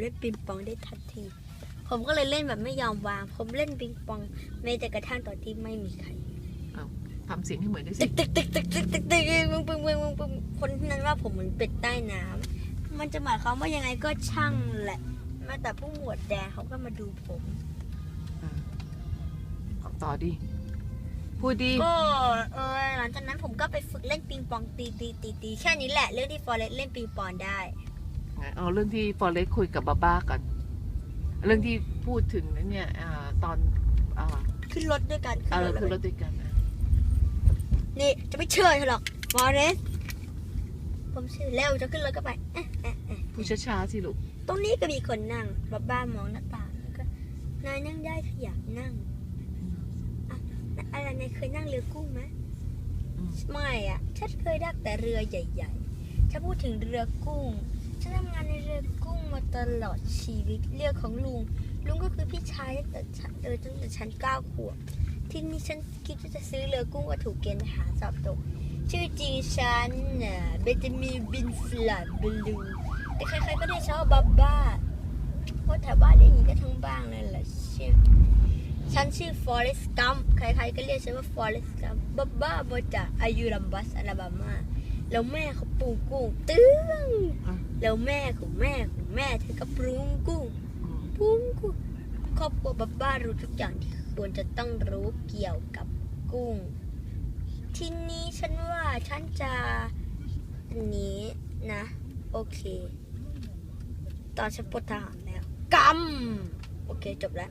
เล่นปิงปองได้ทันที ผมก็เลยเล่นแบบไม่ยอมวาง ผมเล่นปิงปองแม้แต่กระทั่งตอนที่ไม่มีใครทำเสียงให้เหมือนด้วยสิตึกตึกตึกตึกตึกตึกตึกปึ้งปึ้งปึ้งปึ้งปึ้งคนนั้นว่าผมเหมือนเป็ดใต้น้ำมันจะหมายความว่ายังไงก็ช่างแหละแม้แต่ผู้หมวดแดงเขาก็มาดูผมต่อดิพูดดีก็เออหลังจากนั้นผมก็ไปฝึกเล่นปิงปองตีตีตีตีแค่นี้แหละเรื่องที่ฟอเรสเล่นปิงปองได้ เอาเรื่องที่ฟอเรสคุยกับบาบ้ากันเรื่องที่พูดถึงนั้นเนี่ยอ่าตอนอ่าขึ้นรถด้วยกันเออแล้วคือรถด้วยกันนะนี่จะไม่เชื่อเธอหรอกฟอเรสผมเชื่อแล้วจะขึ้นรถก็ไปเอ๊ะเอ๊ะเอ๊ะพูดช้าๆสิลูกตรงนี้ก็มีคนนั่งบ้าบ้ามองหน้าต่างแล้วก็นายนั่งได้ถ้าอยากนั่งอะอะไรนายเคยนั่งเรือกุ้งไหมอืมไม่อะฉันเคยดักแต่เรือใหญ่ ๆ ถ้าพูดถึงเรือกุ้ง ฉันทำงานในเรือกุ้งมาตลอดชีวิต เรือของลุง ลุงก็คือพี่ชายตั้งแต่ฉันเออตั้งแต่ฉันเก้าขวบ ที่นี่ฉันคิดว่าจะซื้อเรือกุ้งก็ถูกเกณฑ์ทหารสอบตก ชื่อจริงฉันน่ะเบนจามินบินฟลาดบลูแต่ใครๆก็ได้ชอบบับบ้าเพราะแถวบ้านเรียกอย่างนี้ก็ทั้งบ้างเลยแหละเชื่อฉันชื่อฟอเรสต์กัมใครๆก็เรียกฉันว่าฟอเรสต์กัมบ้าบ้ามาจากอายุรัมบัสอลาบามา แล้วแม่เขาปลูกกุ้งตึ้งอะ แล้วแม่ของแม่ของแม่เธอก็ปรุงกุ้งปรุงกุ้งครอบครัวบ้าบ้ารู้ทุกอย่างที่ควรจะต้องรู้เกี่ยวกับกุ้ง ทีนี้ฉันว่าฉันจะอันนี้นะ โอเค ตอนฉันปวดทหารแล้วกำโอเคจบแล้ว